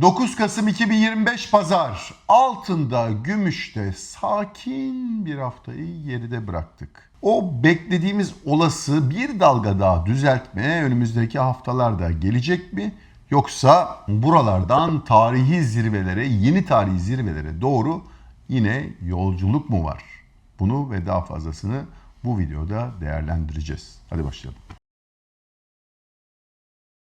9 Kasım 2025 Pazar. Altında, gümüşte sakin bir haftayı geride bıraktık. O beklediğimiz olası bir dalga daha düzeltme önümüzdeki haftalarda gelecek mi? Yoksa buralardan tarihi zirvelere, yeni tarihi zirvelere doğru yine yolculuk mu var? Bunu ve daha fazlasını bu videoda değerlendireceğiz. Hadi başlayalım.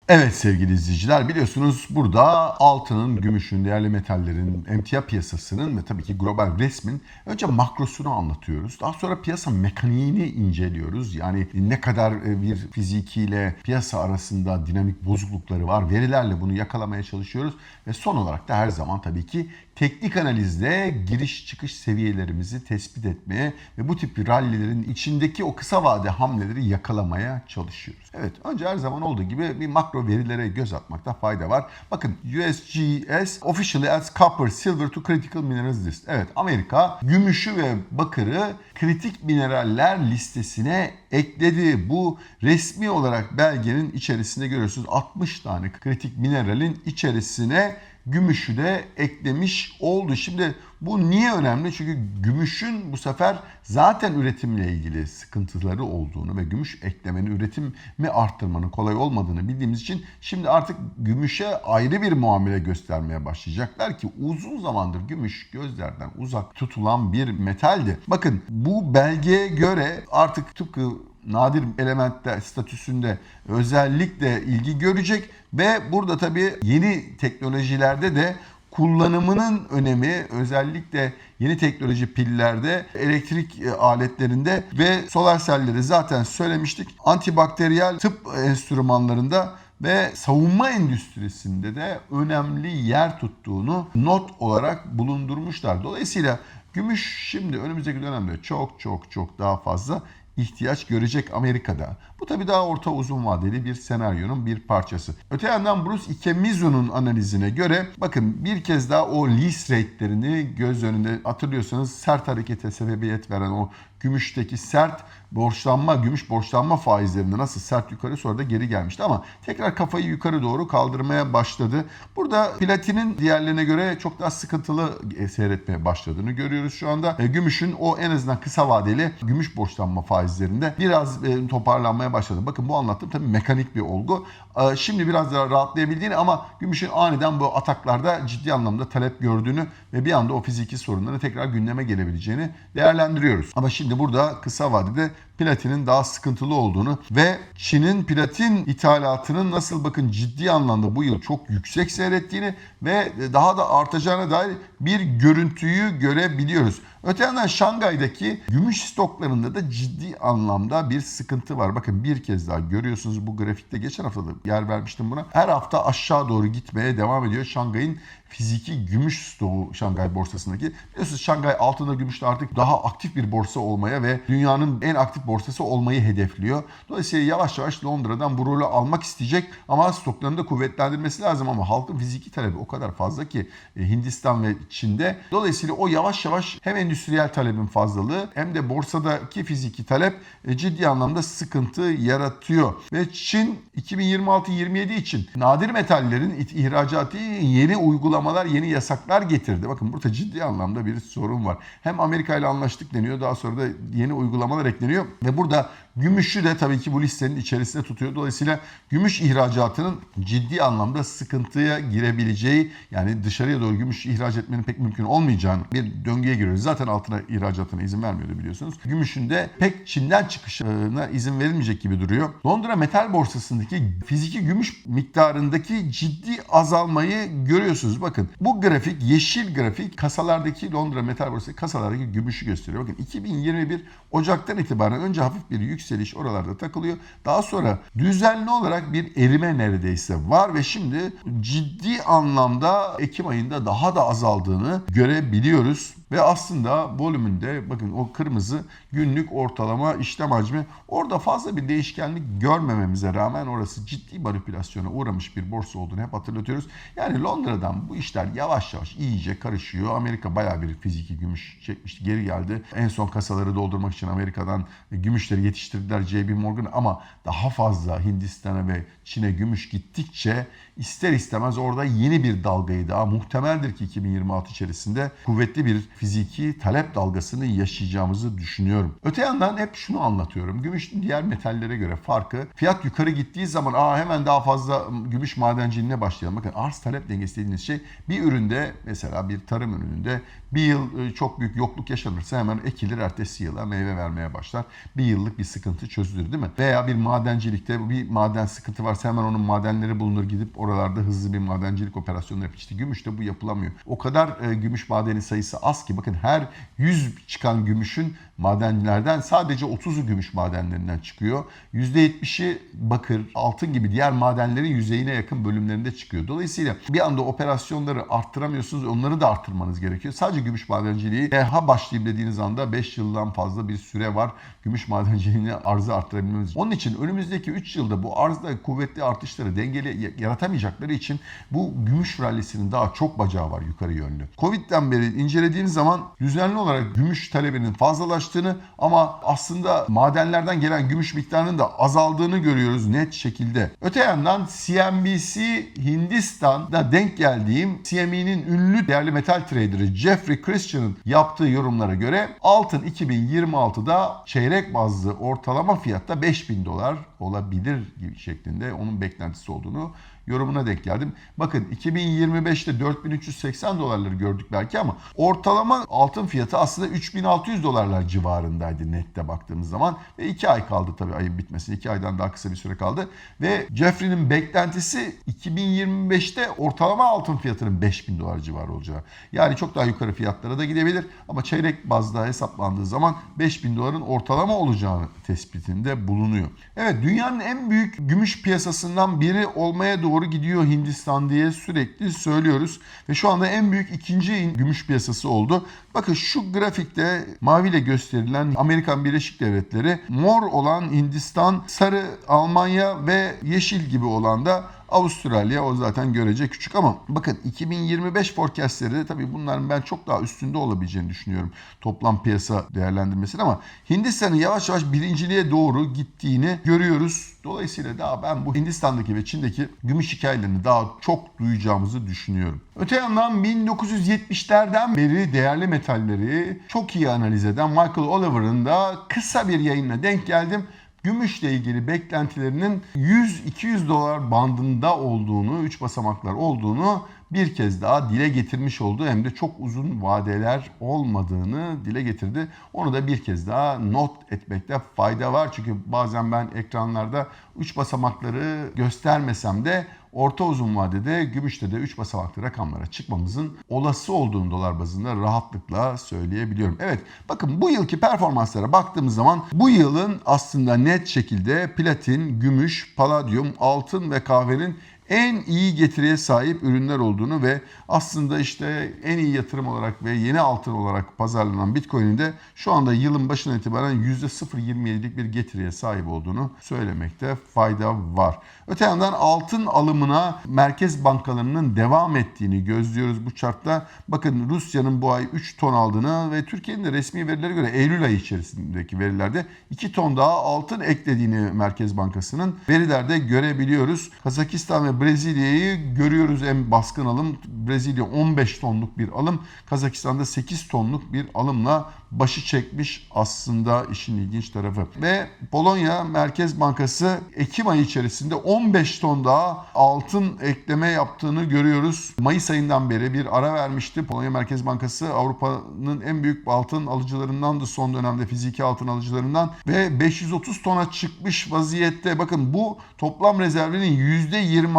Evet sevgili izleyiciler biliyorsunuz burada altının, gümüşün, değerli metallerin, emtia piyasasının ve tabii ki global resmin önce makrosunu anlatıyoruz. Daha sonra piyasa mekaniğini inceliyoruz. Yani ne kadar e, bir fizikiyle piyasa arasında dinamik bozuklukları var. Verilerle bunu yakalamaya çalışıyoruz. Ve son olarak da her zaman tabii ki teknik analizde giriş çıkış seviyelerimizi tespit etmeye ve bu tip rallilerin içindeki o kısa vade hamleleri yakalamaya çalışıyoruz. Evet önce her zaman olduğu gibi bir makro verilere göz atmakta fayda var. Bakın USGS officially adds copper, silver to critical minerals list. Evet Amerika gümüşü ve bakırı kritik mineraller listesine ekledi. Bu resmi olarak belgenin içerisinde görüyorsunuz 60 tane kritik mineralin içerisine gümüşü de eklemiş oldu. Şimdi bu niye önemli? Çünkü gümüşün bu sefer zaten üretimle ilgili sıkıntıları olduğunu ve gümüş eklemenin üretimi arttırmanın kolay olmadığını bildiğimiz için şimdi artık gümüşe ayrı bir muamele göstermeye başlayacaklar ki uzun zamandır gümüş gözlerden uzak tutulan bir metaldi. Bakın bu belgeye göre artık tıpkı nadir elementler statüsünde özellikle ilgi görecek ve burada tabii yeni teknolojilerde de kullanımının önemi özellikle yeni teknoloji pillerde, elektrik e, aletlerinde ve solar selleri zaten söylemiştik. Antibakteriyel tıp enstrümanlarında ve savunma endüstrisinde de önemli yer tuttuğunu not olarak bulundurmuşlar. Dolayısıyla gümüş şimdi önümüzdeki dönemde çok çok çok daha fazla ihtiyaç görecek Amerika'da. Bu tabii daha orta uzun vadeli bir senaryonun bir parçası. Öte yandan Bruce Ikemizu'nun analizine göre bakın bir kez daha o lease rate'lerini göz önünde hatırlıyorsanız sert harekete sebebiyet veren o gümüşteki sert borçlanma, gümüş borçlanma faizlerinde nasıl sert yukarı sonra da geri gelmişti ama tekrar kafayı yukarı doğru kaldırmaya başladı. Burada platinin diğerlerine göre çok daha sıkıntılı seyretmeye başladığını görüyoruz şu anda. E, gümüşün o en azından kısa vadeli gümüş borçlanma faizlerinde biraz e, toparlanmaya başladı. Bakın bu anlattığım tabii mekanik bir olgu. E, şimdi biraz daha rahatlayabildiğini ama gümüşün aniden bu ataklarda ciddi anlamda talep gördüğünü ve bir anda o fiziki sorunların tekrar gündeme gelebileceğini değerlendiriyoruz. Ama şimdi burada kısa vadede platinin daha sıkıntılı olduğunu ve Çin'in platin ithalatının nasıl bakın ciddi anlamda bu yıl çok yüksek seyrettiğini ve daha da artacağına dair bir görüntüyü görebiliyoruz. Öte yandan Şangay'daki gümüş stoklarında da ciddi anlamda bir sıkıntı var. Bakın bir kez daha görüyorsunuz bu grafikte geçen hafta da yer vermiştim buna. Her hafta aşağı doğru gitmeye devam ediyor. Şangay'ın fiziki gümüş stoğu Şangay borsasındaki. Biliyorsunuz Şangay altında gümüşte artık daha aktif bir borsa olmaya ve dünyanın en aktif borsası olmayı hedefliyor. Dolayısıyla yavaş yavaş Londra'dan bu rolü almak isteyecek ama stoklarını da kuvvetlendirmesi lazım ama halkın fiziki talebi o kadar fazla ki e, Hindistan ve Çin'de. Dolayısıyla o yavaş yavaş hem endüstriyel talebin fazlalığı hem de borsadaki fiziki talep e, ciddi anlamda sıkıntı yaratıyor. Ve Çin 2026-27 için nadir metallerin ihracatı yeni uygulamalar, yeni yasaklar getirdi. Bakın burada ciddi anlamda bir sorun var. Hem Amerika ile anlaştık deniyor daha sonra da yeni uygulamalar ekleniyor ve burada gümüşü de tabii ki bu listenin içerisinde tutuyor. Dolayısıyla gümüş ihracatının ciddi anlamda sıkıntıya girebileceği yani dışarıya doğru gümüş ihraç etmenin pek mümkün olmayacağını bir döngüye giriyoruz. Zaten altına ihracatına izin vermiyordu biliyorsunuz. Gümüşün de pek Çin'den çıkışına izin verilmeyecek gibi duruyor. Londra Metal Borsası'ndaki fiziki gümüş miktarındaki ciddi azalmayı görüyorsunuz. Bakın bu grafik yeşil grafik kasalardaki Londra Metal Borsası kasalardaki gümüşü gösteriyor. Bakın 2021 Ocak'tan itibaren önce hafif bir yükseliş oralarda takılıyor. Daha sonra düzenli olarak bir erime neredeyse var ve şimdi ciddi anlamda Ekim ayında daha da azaldığını görebiliyoruz. Ve aslında volümünde bakın o kırmızı günlük ortalama işlem hacmi orada fazla bir değişkenlik görmememize rağmen orası ciddi manipülasyona uğramış bir borsa olduğunu hep hatırlatıyoruz. Yani Londra'dan bu işler yavaş yavaş iyice karışıyor. Amerika bayağı bir fiziki gümüş çekmişti. Geri geldi. En son kasaları doldurmak için Amerika'dan gümüşleri yetiştirdiler JP Morgan ama daha fazla Hindistan'a ve Çin'e gümüş gittikçe ister istemez orada yeni bir dalgayı daha muhtemeldir ki 2026 içerisinde kuvvetli bir fiziki talep dalgasını yaşayacağımızı düşünüyorum. Öte yandan hep şunu anlatıyorum. Gümüşün diğer metallere göre farkı fiyat yukarı gittiği zaman Aa, hemen daha fazla gümüş madenciliğine başlayalım. Bakın arz talep dengesi dediğiniz şey bir üründe mesela bir tarım ürününde bir yıl e, çok büyük yokluk yaşanırsa hemen ekilir ertesi yıla meyve vermeye başlar. Bir yıllık bir sıkıntı çözülür değil mi? Veya bir madencilikte bir maden sıkıntı varsa hemen onun madenleri bulunur gidip oralarda hızlı bir madencilik operasyonu yapıyor. İşte gümüşte bu yapılamıyor. O kadar e, gümüş madeni sayısı az ki bakın her 100 çıkan gümüşün madenlerden sadece 30'u gümüş madenlerinden çıkıyor. %70'i bakır, altın gibi diğer madenlerin yüzeyine yakın bölümlerinde çıkıyor. Dolayısıyla bir anda operasyonları arttıramıyorsunuz. Onları da arttırmanız gerekiyor. Sadece gümüş madenciliği ha başlayayım dediğiniz anda 5 yıldan fazla bir süre var. Gümüş madenciliğini arzı arttırabilmemiz için. Onun için önümüzdeki 3 yılda bu arzda kuvvetli artışları dengeli yaratamayacakları için bu gümüş rallisinin daha çok bacağı var yukarı yönlü. Covid'den beri incelediğiniz zaman düzenli olarak gümüş talebinin fazlalaştığını ama aslında madenlerden gelen gümüş miktarının da azaldığını görüyoruz net şekilde. Öte yandan CNBC Hindistan'da denk geldiğim CME'nin ünlü değerli metal traderı Jeffrey Christian'ın yaptığı yorumlara göre altın 2026'da çeyrek bazlı ortalama fiyatta 5000 dolar olabilir gibi şeklinde onun beklentisi olduğunu yorumuna denk geldim. Bakın 2025'te 4380 dolarları gördük belki ama ortalama altın fiyatı aslında 3600 dolarlar civarındaydı nette baktığımız zaman. Ve 2 ay kaldı tabii ayın bitmesine. 2 aydan daha kısa bir süre kaldı. Ve Jeffrey'nin beklentisi 2025'te ortalama altın fiyatının 5000 dolar civarı olacağı. Yani çok daha yukarı fiyatlara da gidebilir. Ama çeyrek bazda hesaplandığı zaman 5000 doların ortalama olacağını tespitinde bulunuyor. Evet dünyanın en büyük gümüş piyasasından biri olmaya doğru doğru gidiyor Hindistan diye sürekli söylüyoruz. Ve şu anda en büyük ikinci gümüş piyasası oldu. Bakın şu grafikte maviyle gösterilen Amerikan Birleşik Devletleri, mor olan Hindistan, sarı Almanya ve yeşil gibi olan da Avustralya o zaten görece küçük ama bakın 2025 forecastleri de tabii bunların ben çok daha üstünde olabileceğini düşünüyorum toplam piyasa değerlendirmesini ama Hindistan'ın yavaş yavaş birinciliğe doğru gittiğini görüyoruz. Dolayısıyla daha ben bu Hindistan'daki ve Çin'deki gümüş hikayelerini daha çok duyacağımızı düşünüyorum. Öte yandan 1970'lerden beri değerli metalleri çok iyi analiz eden Michael Oliver'ın da kısa bir yayınla denk geldim gümüşle ilgili beklentilerinin 100-200 dolar bandında olduğunu, 3 basamaklar olduğunu bir kez daha dile getirmiş oldu. Hem de çok uzun vadeler olmadığını dile getirdi. Onu da bir kez daha not etmekte fayda var. Çünkü bazen ben ekranlarda 3 basamakları göstermesem de orta uzun vadede gümüşte de 3 basamaklı rakamlara çıkmamızın olası olduğunu dolar bazında rahatlıkla söyleyebiliyorum. Evet bakın bu yılki performanslara baktığımız zaman bu yılın aslında net şekilde platin, gümüş, paladyum, altın ve kahvenin en iyi getiriye sahip ürünler olduğunu ve aslında işte en iyi yatırım olarak ve yeni altın olarak pazarlanan Bitcoin'in de şu anda yılın başına itibaren %0.27'lik bir getiriye sahip olduğunu söylemekte fayda var. Öte yandan altın alımına merkez bankalarının devam ettiğini gözlüyoruz bu chartta. Bakın Rusya'nın bu ay 3 ton aldığını ve Türkiye'nin de resmi verilere göre Eylül ayı içerisindeki verilerde 2 ton daha altın eklediğini Merkez Bankası'nın verilerde görebiliyoruz. Kazakistan ve Brezilya'yı görüyoruz en baskın alım. Brezilya 15 tonluk bir alım. Kazakistan'da 8 tonluk bir alımla başı çekmiş aslında işin ilginç tarafı. Ve Polonya Merkez Bankası Ekim ayı içerisinde 15 ton daha altın ekleme yaptığını görüyoruz. Mayıs ayından beri bir ara vermişti. Polonya Merkez Bankası Avrupa'nın en büyük altın alıcılarından da son dönemde fiziki altın alıcılarından ve 530 tona çıkmış vaziyette. Bakın bu toplam rezervinin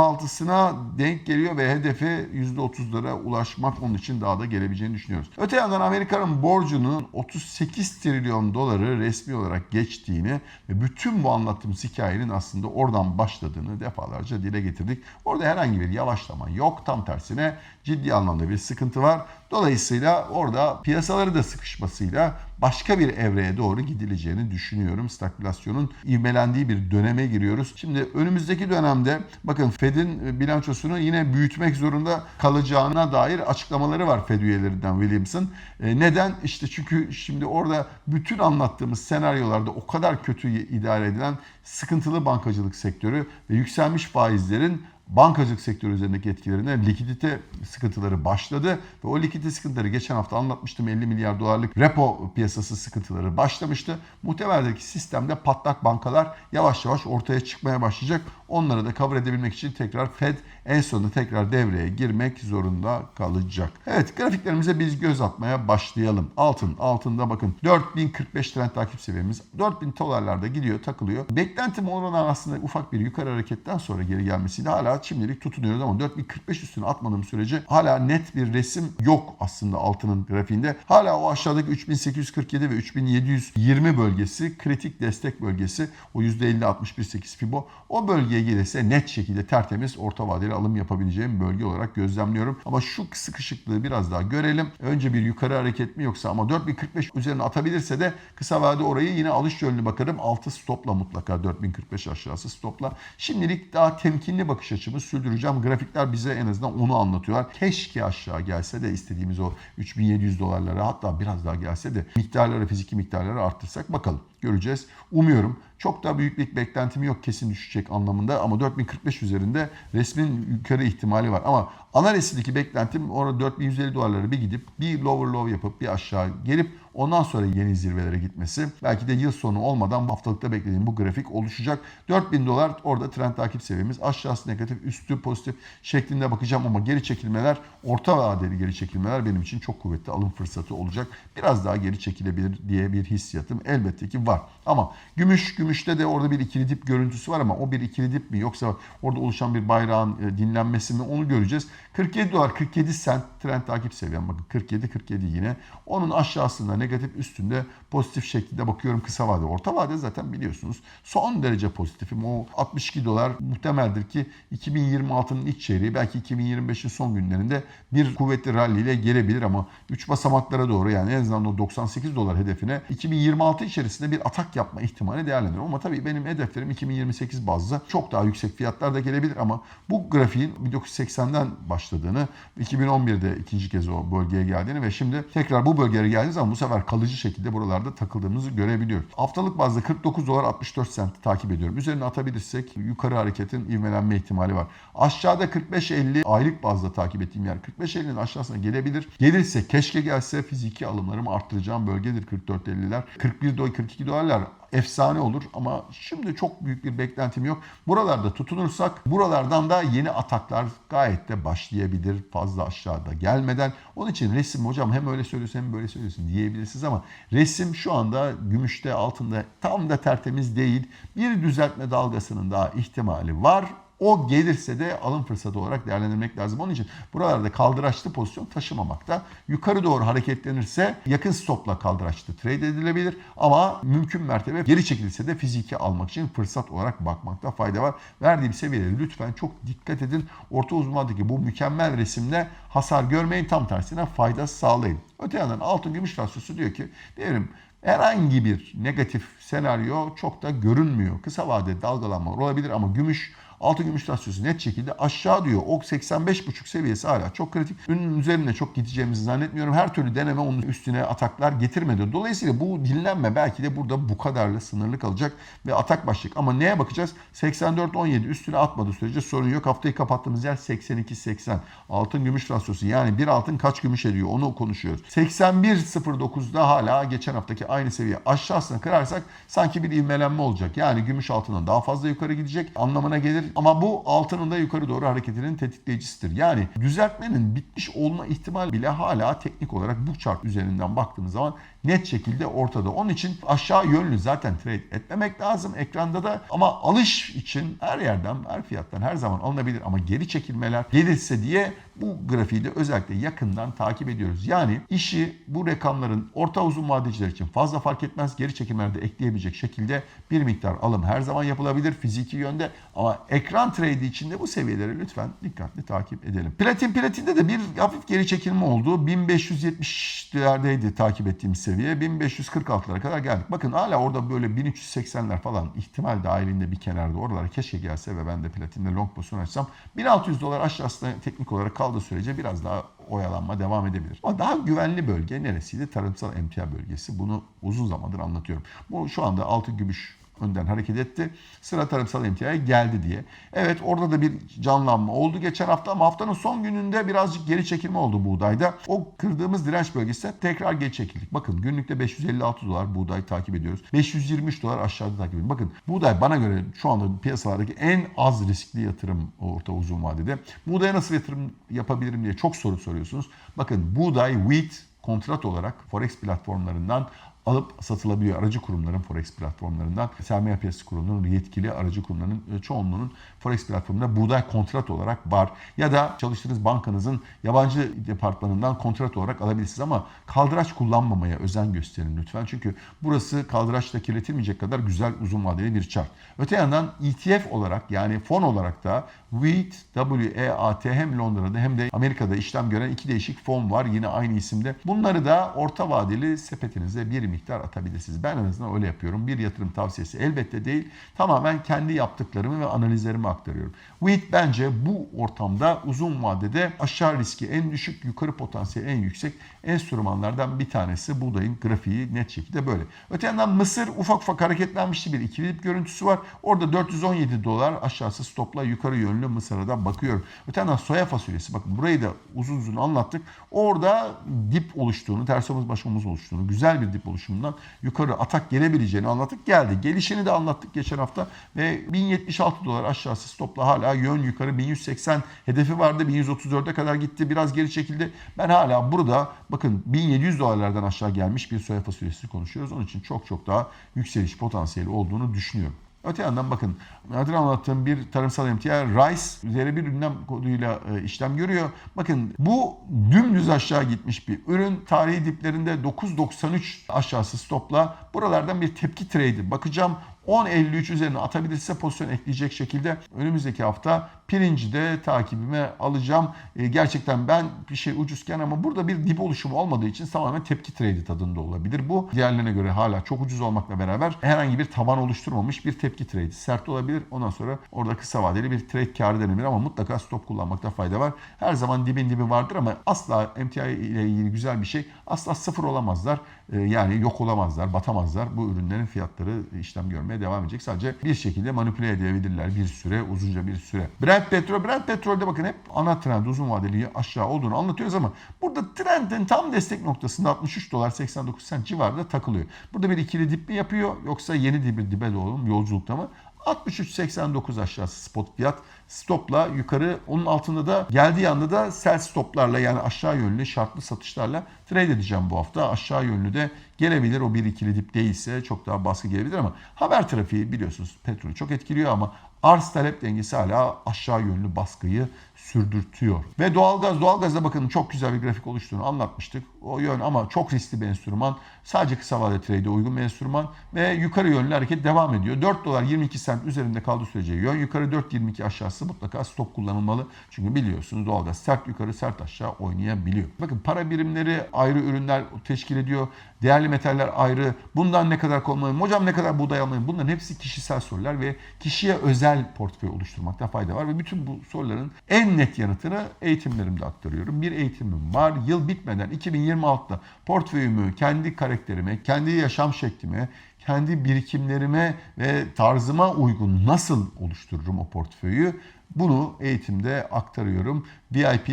%26'sına denk geliyor ve hedefi %30'lara ulaşmak onun için daha da gelebileceğini düşünüyoruz. Öte yandan Amerika'nın borcunun 38 trilyon doları resmi olarak geçtiğini ve bütün bu anlattığımız hikayenin aslında oradan başladığını defalarca dile getirdik. Orada herhangi bir yavaşlama yok. Tam tersine ciddi anlamda bir sıkıntı var. Dolayısıyla orada piyasaları da sıkışmasıyla başka bir evreye doğru gidileceğini düşünüyorum. Stagflasyonun ivmelendiği bir döneme giriyoruz. Şimdi önümüzdeki dönemde bakın Fed'in bilançosunu yine büyütmek zorunda kalacağına dair açıklamaları var Fed üyelerinden Williams'ın. E, neden? İşte çünkü şimdi orada bütün anlattığımız senaryolarda o kadar kötü idare edilen sıkıntılı bankacılık sektörü ve yükselmiş faizlerin bankacılık sektörü üzerindeki etkilerine likidite sıkıntıları başladı ve o likidite sıkıntıları geçen hafta anlatmıştım 50 milyar dolarlık repo piyasası sıkıntıları başlamıştı. Muhtemeldir ki sistemde patlak bankalar yavaş yavaş ortaya çıkmaya başlayacak. Onları da cover edebilmek için tekrar Fed en sonunda tekrar devreye girmek zorunda kalacak. Evet grafiklerimize biz göz atmaya başlayalım. Altın, altında bakın 4045 trend takip seviyemiz 4000 dolarlarda gidiyor takılıyor. Beklentim oradan aslında ufak bir yukarı hareketten sonra geri gelmesiydi. Hala şimdilik tutunuyoruz ama 4045 üstüne atmadığım sürece hala net bir resim yok aslında altının grafiğinde. Hala o aşağıdaki 3847 ve 3720 bölgesi kritik destek bölgesi. O %50-61-8 Fibo. O bölgeye gelirse net şekilde tertemiz orta vadeli alım yapabileceğim bölge olarak gözlemliyorum. Ama şu sıkışıklığı biraz daha görelim. Önce bir yukarı hareket mi yoksa ama 4045 üzerine atabilirse de kısa vade orayı yine alış yönlü bakarım. Altı stopla mutlaka 4045 aşağısı stopla. Şimdilik daha temkinli bakış açımı sürdüreceğim. Grafikler bize en azından onu anlatıyorlar. Keşke aşağı gelse de istediğimiz o 3700 dolarlara hatta biraz daha gelse de miktarları fiziki miktarları arttırsak bakalım göreceğiz. Umuyorum çok da büyük bir beklentim yok kesin düşecek anlamında ama 4045 üzerinde resmin yukarı ihtimali var. Ama analizindeki beklentim orada 4150 dolarları bir gidip bir lower low yapıp bir aşağı gelip ondan sonra yeni zirvelere gitmesi. Belki de yıl sonu olmadan haftalıkta beklediğim bu grafik oluşacak. 4000 dolar orada trend takip seviyemiz. Aşağısı negatif, üstü pozitif şeklinde bakacağım ama geri çekilmeler, orta vadeli geri çekilmeler benim için çok kuvvetli alım fırsatı olacak. Biraz daha geri çekilebilir diye bir hissiyatım elbette ki var. Ama gümüş, gümüşte de orada bir ikili dip görüntüsü var ama o bir ikili dip mi yoksa orada oluşan bir bayrağın e, dinlenmesi mi onu göreceğiz. 47 dolar 47 sent trend takip seviyem bakın 47 47 yine. Onun aşağısında negatif üstünde pozitif şekilde bakıyorum kısa vade. Orta vade zaten biliyorsunuz son derece pozitifim. O 62 dolar muhtemeldir ki 2026'nın iç çeyreği belki 2025'in son günlerinde bir kuvvetli rally ile gelebilir ama 3 basamaklara doğru yani en azından o 98 dolar hedefine 2026 içerisinde bir atak yapma ihtimali değerlendiriyorum. Ama tabii benim hedeflerim 2028 bazlı çok daha yüksek fiyatlar da gelebilir ama bu grafiğin 1980'den başladığını 2011'de ikinci kez o bölgeye geldiğini ve şimdi tekrar bu bölgeye geldiğiniz zaman bu sefer kalıcı şekilde buralarda takıldığımızı görebiliyoruz. Haftalık bazda 49 dolar 64 sent takip ediyorum. Üzerine atabilirsek yukarı hareketin ivmelenme ihtimali var. Aşağıda 45-50 aylık bazda takip ettiğim yer 45-50'nin aşağısına gelebilir. Gelirse keşke gelse fiziki alımlarımı arttıracağım bölgedir 44-50'ler. 41 dolar 42 dolarlar efsane olur ama şimdi çok büyük bir beklentim yok. Buralarda tutunursak buralardan da yeni ataklar gayet de başlayabilir fazla aşağıda gelmeden. Onun için resim hocam hem öyle söylüyorsun hem böyle söylüyorsun diyebilirsiniz ama resim şu anda gümüşte altında tam da tertemiz değil. Bir düzeltme dalgasının daha ihtimali var. O gelirse de alım fırsatı olarak değerlendirmek lazım. Onun için buralarda kaldıraçlı pozisyon taşımamakta. Yukarı doğru hareketlenirse yakın stopla kaldıraçlı trade edilebilir. Ama mümkün mertebe geri çekilirse de fiziki almak için fırsat olarak bakmakta fayda var. Verdiğim seviyeleri lütfen çok dikkat edin. Orta vadedeki bu mükemmel resimde hasar görmeyin. Tam tersine fayda sağlayın. Öte yandan altın gümüş rasyosu diyor ki devrim herhangi bir negatif senaryo çok da görünmüyor. Kısa vadede dalgalanmalar olabilir ama gümüş Altın gümüş rasyosu net şekilde aşağı diyor. O 85,5 seviyesi hala çok kritik. Ünün üzerine çok gideceğimizi zannetmiyorum. Her türlü deneme onun üstüne ataklar getirmedi. Dolayısıyla bu dinlenme belki de burada bu kadarla sınırlı kalacak ve atak başlayacak. Ama neye bakacağız? 84-17 üstüne atmadığı sürece sorun yok. Haftayı kapattığımız yer 82-80. Altın gümüş rasyosu yani bir altın kaç gümüş ediyor onu konuşuyoruz. 81.09'da hala geçen haftaki aynı seviye aşağısına kırarsak sanki bir ivmelenme olacak. Yani gümüş altından daha fazla yukarı gidecek anlamına gelir. Ama bu altının da yukarı doğru hareketinin tetikleyicisidir. Yani düzeltmenin bitmiş olma ihtimali bile hala teknik olarak bu chart üzerinden baktığınız zaman net şekilde ortada. Onun için aşağı yönlü zaten trade etmemek lazım ekranda da ama alış için her yerden her fiyattan her zaman alınabilir ama geri çekilmeler gelirse diye bu grafiği de özellikle yakından takip ediyoruz. Yani işi bu rakamların orta uzun vadeciler için fazla fark etmez geri çekimlerde ekleyebilecek şekilde bir miktar alım her zaman yapılabilir fiziki yönde ama ekran trade içinde bu seviyeleri lütfen dikkatli takip edelim. Platin platinde de bir hafif geri çekilme oldu. 1570'lerdeydi takip ettiğimiz seviye. 1546'lara kadar geldik. Bakın hala orada böyle 1380'ler falan ihtimal dahilinde bir kenarda oralara keşke gelse ve ben de platinde long pozisyon açsam 1600 dolar aşağısında teknik olarak kaldığı sürece biraz daha oyalanma devam edebilir. Ama daha güvenli bölge neresiydi? Tarımsal emtia bölgesi. Bunu uzun zamandır anlatıyorum. Bu şu anda altı gümüş önden hareket etti. Sıra tarımsal emtiaya geldi diye. Evet orada da bir canlanma oldu geçen hafta ama haftanın son gününde birazcık geri çekilme oldu buğdayda. O kırdığımız direnç bölgesine tekrar geri çekildik. Bakın günlükte 556 dolar buğday takip ediyoruz. 523 dolar aşağıda takip ediyoruz. Bakın buğday bana göre şu anda piyasalardaki en az riskli yatırım orta uzun vadede. Buğdaya nasıl yatırım yapabilirim diye çok soru soruyorsunuz. Bakın buğday, wheat kontrat olarak forex platformlarından alıp satılabiliyor. Aracı kurumların forex platformlarından, sermaye piyasası kurulunun yetkili aracı kurumlarının e, çoğunluğunun forex platformunda buğday kontrat olarak var. Ya da çalıştığınız bankanızın yabancı departmanından kontrat olarak alabilirsiniz ama kaldıraç kullanmamaya özen gösterin lütfen. Çünkü burası kaldıraçla kirletilmeyecek kadar güzel uzun vadeli bir chart. Öte yandan ETF olarak yani fon olarak da WEAT, WEAT hem Londra'da hem de Amerika'da işlem gören iki değişik fon var yine aynı isimde. Bunları da orta vadeli sepetinize bir miktar atabilirsiniz. Ben en azından öyle yapıyorum. Bir yatırım tavsiyesi elbette değil. Tamamen kendi yaptıklarımı ve analizlerimi aktarıyorum. WEAT bence bu ortamda uzun vadede aşağı riski en düşük, yukarı potansiyeli en yüksek enstrümanlardan bir tanesi. Buğdayın grafiği net şekilde böyle. Öte yandan Mısır ufak ufak hareketlenmişti bir ikili dip görüntüsü var. Orada 417 dolar aşağısı stopla yukarı yönlü Mısır'a da bakıyorum. Öte yandan soya fasulyesi bakın burayı da uzun uzun anlattık. Orada dip oluştuğunu, ters omuz baş omuz oluştuğunu, güzel bir dip oluşumundan yukarı atak gelebileceğini anlattık. Geldi. Gelişini de anlattık geçen hafta ve 1076 dolar aşağısı stopla hala yön yukarı 1180 hedefi vardı. 1134'e kadar gitti. Biraz geri çekildi. Ben hala burada bakın 1700 dolarlardan aşağı gelmiş bir soya fasulyesi konuşuyoruz. Onun için çok çok daha yükseliş potansiyeli olduğunu düşünüyorum. Öte yandan bakın nadir anlattığım bir tarımsal emtia Rice bir ünlem koduyla e, işlem görüyor. Bakın bu dümdüz aşağı gitmiş bir ürün. Tarihi diplerinde 9.93 aşağısı stopla buralardan bir tepki trade bakacağım. 10.53 üzerine atabilirse pozisyon ekleyecek şekilde önümüzdeki hafta pirinci de takibime alacağım. E, gerçekten ben bir şey ucuzken ama burada bir dip oluşumu olmadığı için tamamen tepki trade tadında olabilir. Bu diğerlerine göre hala çok ucuz olmakla beraber herhangi bir taban oluşturmamış bir tepki trade. Sert olabilir. Ondan sonra orada kısa vadeli bir trade karı denebilir ama mutlaka stop kullanmakta fayda var. Her zaman dibin dibi vardır ama asla MTI ile ilgili güzel bir şey. Asla sıfır olamazlar. E, yani yok olamazlar, batamazlar. Bu ürünlerin fiyatları işlem görmeye devam edecek. Sadece bir şekilde manipüle edebilirler bir süre, uzunca bir süre. Brent petrol, Brent petrolde bakın hep ana trend uzun vadeli aşağı olduğunu anlatıyoruz ama burada trendin tam destek noktasında 63 dolar 89 sent civarında takılıyor. Burada bir ikili dip mi yapıyor yoksa yeni bir dibe doğru yolculukta mı? 63.89 aşağısı spot fiyat. Stopla yukarı onun altında da geldiği anda da sell stoplarla yani aşağı yönlü şartlı satışlarla trade edeceğim bu hafta. Aşağı yönlü de gelebilir. O bir ikili dip değilse çok daha baskı gelebilir ama haber trafiği biliyorsunuz petrolü çok etkiliyor ama arz talep dengesi hala aşağı yönlü baskıyı sürdürtüyor. Ve doğalgaz, doğalgazda bakın çok güzel bir grafik oluştuğunu anlatmıştık. O yön ama çok riskli bir enstrüman. Sadece kısa vadeli trade'e uygun bir enstrüman ve yukarı yönlü hareket devam ediyor. 4 dolar 22 sent üzerinde kaldığı sürece yön yukarı 4.22 aşağısı mutlaka stop kullanılmalı. Çünkü biliyorsunuz doğalgaz sert yukarı sert aşağı oynayabiliyor. Bakın para birimleri ayrı ürünler teşkil ediyor. Değerli metaller ayrı. Bundan ne kadar kullanmalıyım? Hocam ne kadar buğday almalıyım? Bunların hepsi kişisel sorular ve kişiye özel portföy oluşturmakta fayda var. Ve bütün bu soruların en net yanıtını eğitimlerimde aktarıyorum. Bir eğitimim var. Yıl bitmeden 2026'da portföyümü, kendi karakterime, kendi yaşam şeklime, kendi birikimlerime ve tarzıma uygun nasıl oluştururum o portföyü bunu eğitimde aktarıyorum. VIP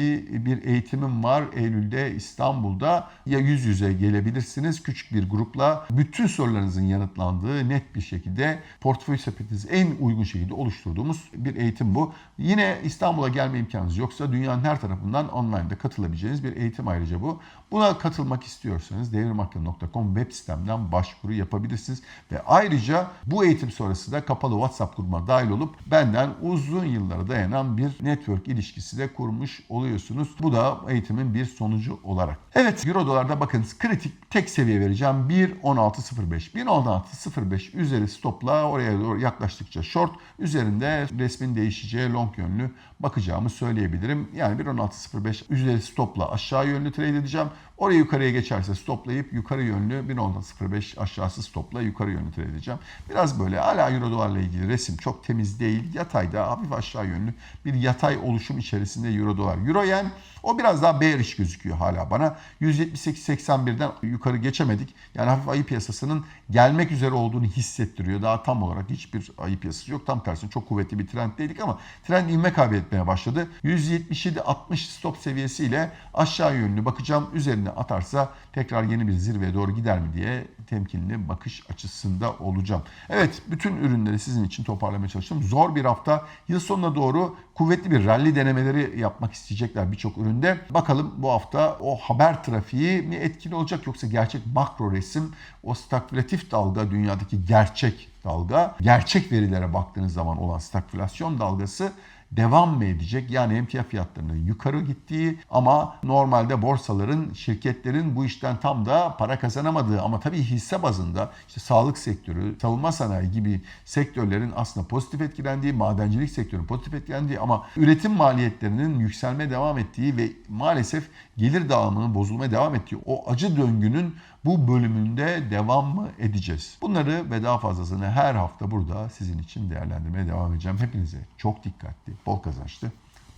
bir eğitimim var Eylül'de İstanbul'da. Ya yüz yüze gelebilirsiniz küçük bir grupla. Bütün sorularınızın yanıtlandığı net bir şekilde portföy sepetinizi en uygun şekilde oluşturduğumuz bir eğitim bu. Yine İstanbul'a gelme imkanınız yoksa dünyanın her tarafından online'da katılabileceğiniz bir eğitim ayrıca bu. Buna katılmak istiyorsanız devrimakya.com web sitemden başvuru yapabilirsiniz. Ve ayrıca bu eğitim sonrası da kapalı WhatsApp grubuna dahil olup benden uzun yıllara dayanan bir network ilişkisi de kurmuş oluyorsunuz. Bu da eğitimin bir sonucu olarak. Evet Euro dolarda bakınız kritik tek seviye vereceğim 1.16.05. 1.16.05 üzeri stopla oraya doğru yaklaştıkça short üzerinde resmin değişeceği long yönlü bakacağımı söyleyebilirim. Yani 1.16.05 üzeri stopla aşağı yönlü trade edeceğim. Oraya yukarıya geçerse stoplayıp yukarı yönlü 1.05 aşağısı stopla yukarı yönlü trade edeceğim. Biraz böyle hala euro dolarla ilgili resim çok temiz değil. Yatayda hafif aşağı yönlü bir yatay oluşum içerisinde euro dolar. Euro yen o biraz daha bearish gözüküyor hala bana. 178.81'den yukarı geçemedik. Yani hafif ayı piyasasının gelmek üzere olduğunu hissettiriyor. Daha tam olarak hiçbir ayı piyasası yok. Tam tersine çok kuvvetli bir trenddeydik ama trend inme kaybetmeye başladı. 177.60 stop seviyesiyle aşağı yönlü bakacağım. Üzerine atarsa tekrar yeni bir zirveye doğru gider mi diye temkinli bakış açısında olacağım. Evet bütün ürünleri sizin için toparlamaya çalıştım. Zor bir hafta. Yıl sonuna doğru kuvvetli bir rally denemeleri yapmak isteyecekler birçok üründe. Bakalım bu hafta o haber trafiği mi etkili olacak yoksa gerçek makro resim o stagflatif dalga dünyadaki gerçek dalga gerçek verilere baktığınız zaman olan stagflasyon dalgası devam mı edecek? Yani emtia fiyatlarının yukarı gittiği ama normalde borsaların, şirketlerin bu işten tam da para kazanamadığı ama tabii hisse bazında işte sağlık sektörü, savunma sanayi gibi sektörlerin aslında pozitif etkilendiği, madencilik sektörünün pozitif etkilendiği ama üretim maliyetlerinin yükselmeye devam ettiği ve maalesef gelir dağılımının bozulmaya devam ettiği o acı döngünün bu bölümünde devam mı edeceğiz? Bunları ve daha fazlasını her hafta burada sizin için değerlendirmeye devam edeceğim. Hepinize çok dikkatli, bol kazançlı,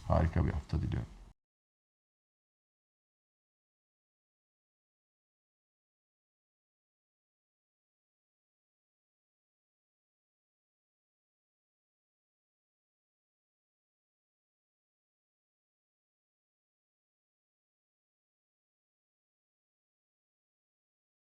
harika bir hafta diliyorum.